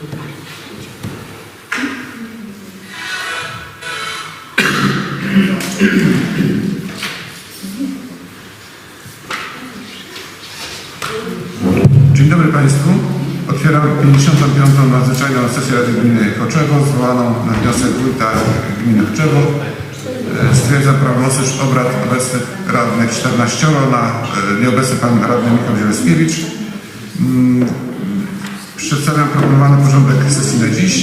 Dzień dobry Państwu. Otwieram 55. nadzwyczajną sesję Rady Gminy Choczewo, zwołaną na wniosek wójta gminy Choczewo. E, Stwierdzam prawomocność obrad obecnych radnych 14 na e, nieobecny pan radny Michał Zieleskiewicz. Przedstawiam proponowany porządek sesji na dziś.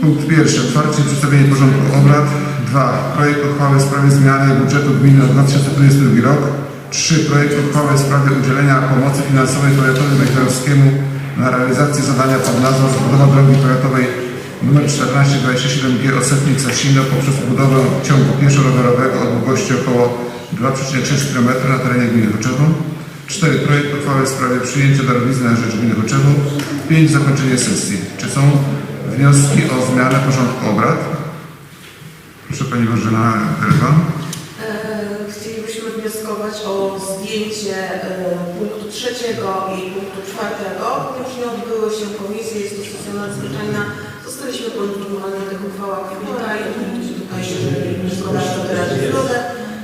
Punkt pierwszy. Otwarcie przedstawienie porządku obrad. Dwa. Projekt uchwały w sprawie zmiany budżetu gminy na 2022 rok. Trzy. Projekt uchwały w sprawie udzielenia pomocy finansowej powiatowi wejherowskiemu na realizację zadania pod nazwą Zabudowa drogi powiatowej nr 1427G Osetnik Sasino poprzez budowę ciągu pieszo-rowerowego o długości około 2,6 km na terenie gminy Choczewo. 4. Projekt uchwały w sprawie przyjęcia darowizny na rzecz gminy Choczewo. 5. Zakończenie sesji. Czy są wnioski o zmianę porządku obrad? Proszę Pani Ryba. E, Chcielibyśmy wnioskować o zdjęcie e, punktu trzeciego i punktu czwartego. Już nie odbyły się komisje, jest to sesja nadzwyczajna. Zostaliśmy poinformowani o tych uchwałach tutaj. Tutaj, jeżeli wnioskodawca wyrazi zgodę,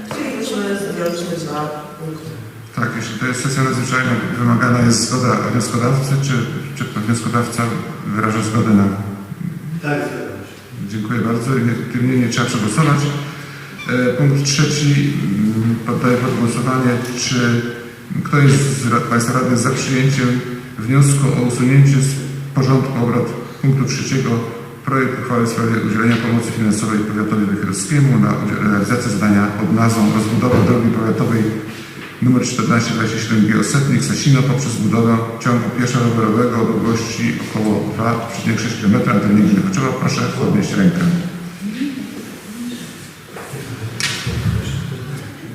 chcielibyśmy zdjąć te dwa punkty. Jeśli to jest sesja nadzwyczajna, wymagana jest zgoda wnioskodawcy, czy, czy wnioskodawca wyraża zgodę na... Tak. Dziękuję bardzo. Nie- Tym niemniej trzeba przegłosować. E, Punkt trzeci. mm, Poddaję pod głosowanie, czy kto jest z Państwa radnych za przyjęciem wniosku o usunięcie z porządku obrad punktu trzeciego projekt uchwały w sprawie udzielenia pomocy finansowej powiatowi wejherowskiemu na realizację zadania pod nazwą rozbudowa drogi powiatowej nr 1427G Osetnik Sasino poprzez budowę ciągu pieszo-rowerowego o długości około 2,6 km gminy Choczewo. Proszę podnieść rękę.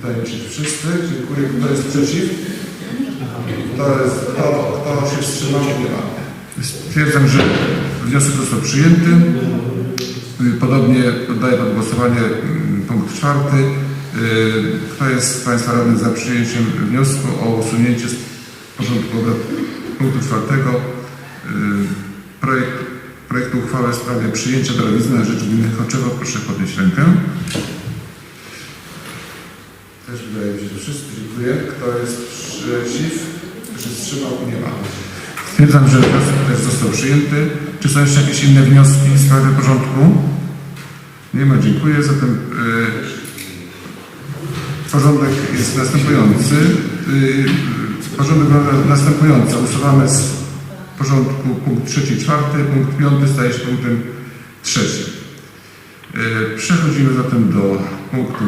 Wydaje mi się, wszyscy. Dziękuję. Kto jest przeciw? Kto, jest, kto, kto się wstrzymał? Nie ma. Stwierdzam, że wniosek został przyjęty. Podobnie poddaję pod głosowanie mm, punkt czwarty. Y, Kto jest z Państwa radnych za przyjęciem wniosku o usunięcie z porządku obrad punktu czwartego y, projekt, projektu uchwały w sprawie przyjęcia darowizny na rzecz gminy Choczewo? Proszę podnieść rękę. Też wydaje mi się, że wszyscy. Dziękuję. Kto jest przeciw? Kto się wstrzymał? Nie ma. Stwierdzam, że wniosek też został przyjęty. Czy są jeszcze jakieś inne wnioski w sprawie porządku? Nie ma. Dziękuję. Zatem y, porządek jest następujący. Y, porządek wygląda następująco. Usuwamy z porządku punkt trzeci, czwarty. Punkt piąty staje się punktem trzecim. Y, Przechodzimy zatem do punktu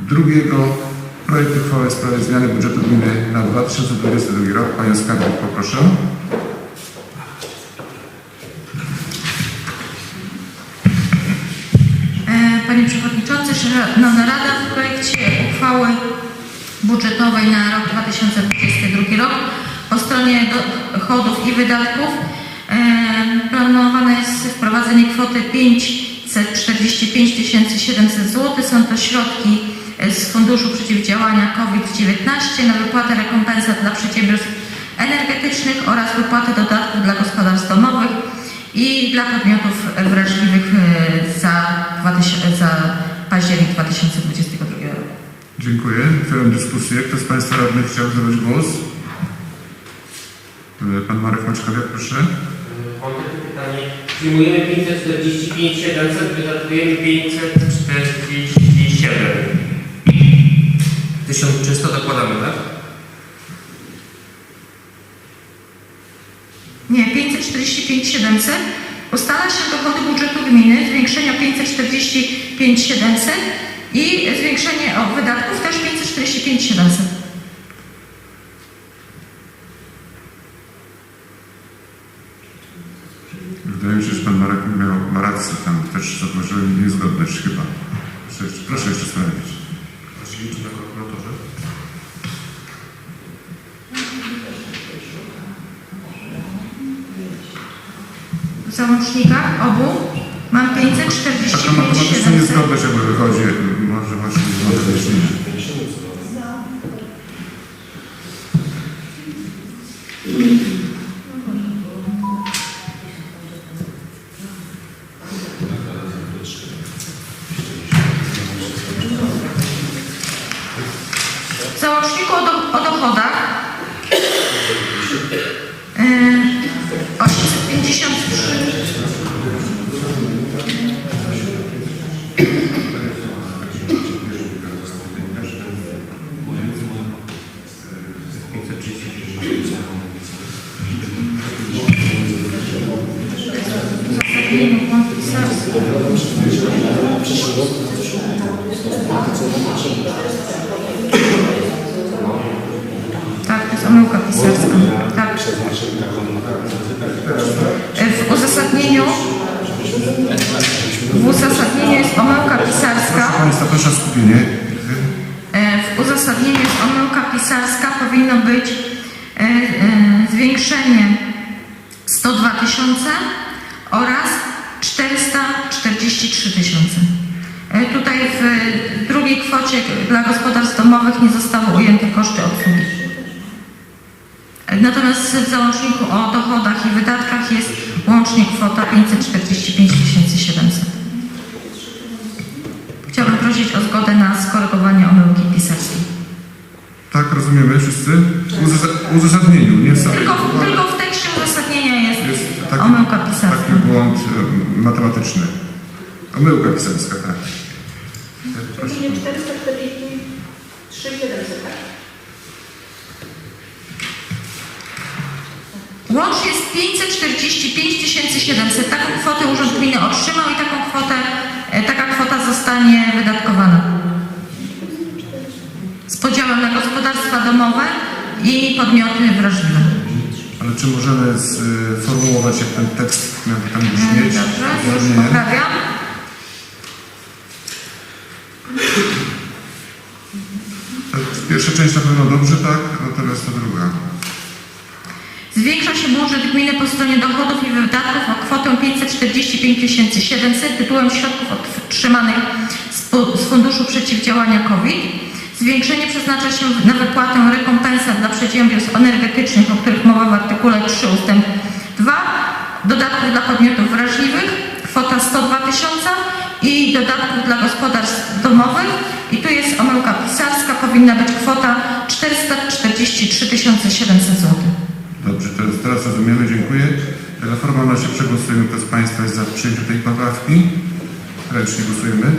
drugiego. Projekt uchwały w sprawie zmiany budżetu gminy na 2022 rok. Panią skarbnik poproszę. E, Panie Przewodniczący, Szanowna Rada, w projekcie uchwały budżetowej na rok 2022 rok po stronie dochodów i wydatków planowane jest wprowadzenie kwoty 545 700 zł. Są to środki e, z Funduszu Przeciwdziałania COVID-19 na wypłatę rekompensat dla przedsiębiorstw energetycznych oraz wypłatę dodatków dla gospodarstw i dla podmiotów wrażliwych e, za, 2000, za październik 2022 roku. Dziękuję. Otwieram dyskusję. Kto z Państwa radnych chciał zabrać głos? Y, Pan Marek Maczkowiak, proszę. Mam takie pytanie. Przyjmujemy 545 700, wydatkujemy 547. 1300 dokładamy, tak? Nie, 545 700 ustala się dochody budżetu gminy, zwiększenie o 545 700 i zwiększenie o wydatków też 545 700. Wydaje mi się, że Pan Marek miał rację. Tam też zauważyłem niezgodność chyba. Proszę, proszę jeszcze sprawdzić. załącznikach obu? Mam 545 A to ma chyba niezgodne, żeby wychodzi, może właśnie zgodne liczenie. załączniku Proszę o skupienie. E, W uzasadnieniu jest omyłka pisarska. Powinno być e, e, zwiększenie 102 tysiące oraz 443 tysiące. Tutaj w drugiej kwocie dla gospodarstw domowych nie zostały ujęte koszty obsługi. Natomiast w załączniku o dochodach i wydatkach jest łącznie kwota 545 700. Prosić o zgodę na skorygowanie omyłki pisarskiej. Tak, rozumiemy wszyscy? W uzas- uzasadnieniu, nie w. Tylko, tylko w tekście uzasadnienia jest, Jest taki, omyłka pisarska. taki błąd e, matematyczny. Omyłka pisarska, tak. Proszę. Czyli 443 700, tak? Łącznie jest 545 700. Taką kwotę Urząd Gminy otrzymał i taką kwotę, e, taka kwota zostanie wydatkowana. Z podziałem na gospodarstwa domowe i podmioty wrażliwe. Ale czy możemy sformułować, jak ten tekst miał tam brzmieć? Dobrze, już poprawiam. Tak, Pierwsza część na pewno dobrze, tak? Natomiast ta druga. Zwiększa się budżet gminy po stronie dochodów i wydatków o kwotę 545 700 tytułem środków otrzymanych z Funduszu Przeciwdziałania COVID. Zwiększenie przeznacza się na wypłatę rekompensat dla przedsiębiorstw energetycznych, o których mowa w artykule 3 ust. 2, dodatków dla podmiotów wrażliwych, kwota 102 tysiąca i dodatków dla gospodarstw domowych. I tu jest omyłka pisarska, powinna być kwota 443 700 zł. Dobrze, teraz, teraz rozumiemy, dziękuję. Dla formalności przegłosujemy, kto z Państwa jest za przyjęciem tej poprawki. Ręcznie głosujemy.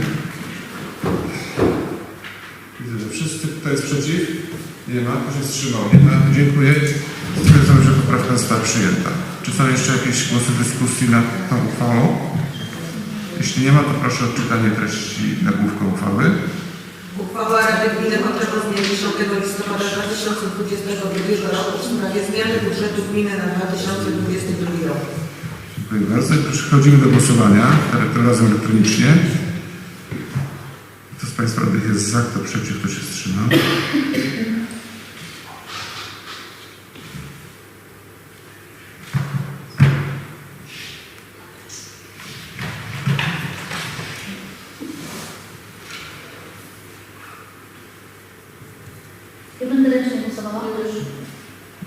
Widzę, że wszyscy. Kto jest przeciw? Nie ma. Kto się wstrzymał? Nie ma. Dziękuję. Stwierdzam, że poprawka została przyjęta. Czy są jeszcze jakieś głosy dyskusji nad tą uchwałą? Jeśli nie ma, to proszę o czytanie treści nagłówka uchwały. Uchwała Rady Gminy Choczewo z dnia 10 listopada 2022 roku w sprawie zmiany budżetu gminy na 2022 rok. Dziękuję bardzo. Przechodzimy do głosowania, tym razem elektronicznie. Państwa radnych jest za, kto przeciw, kto się wstrzymał? Ja będę ręcznie głosowała.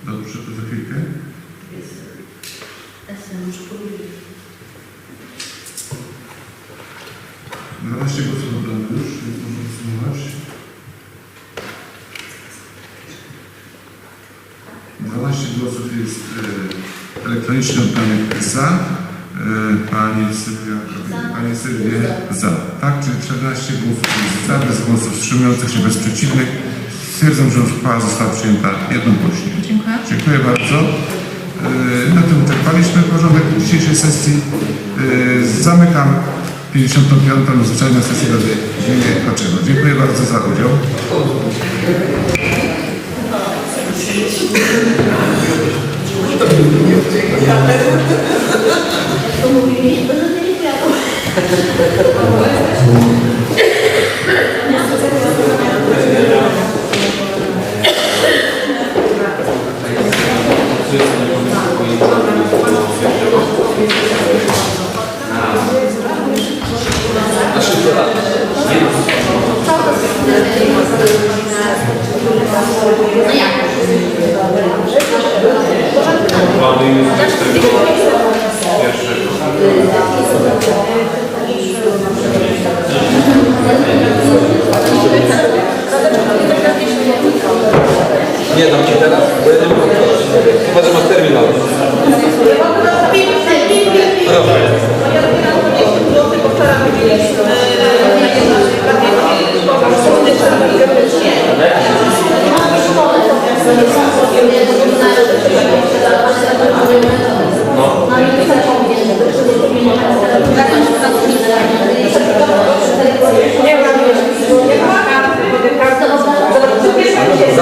Dobrze, to za chwilkę. Esem, muszę powiedzieć. 12 głosów oddanych już, więc można podsumować. 12 głosów jest e, elektronicznie oddanych za. E, Pani Sylwia, Pani Sylwie za. Tak, czyli 14 głosów jest za, bez głosów wstrzymujących się, bez przeciwnych. Stwierdzam, że uchwała została przyjęta jednogłośnie. Dziękuję. Dziękuję bardzo. E, Na tym wyczerpaliśmy porządek dzisiejszej sesji. E, Zamykam 55. nadzwyczajną sesję Rady Gminy Choczewo. Dziękuję bardzo za udział. To mówili, będę mieli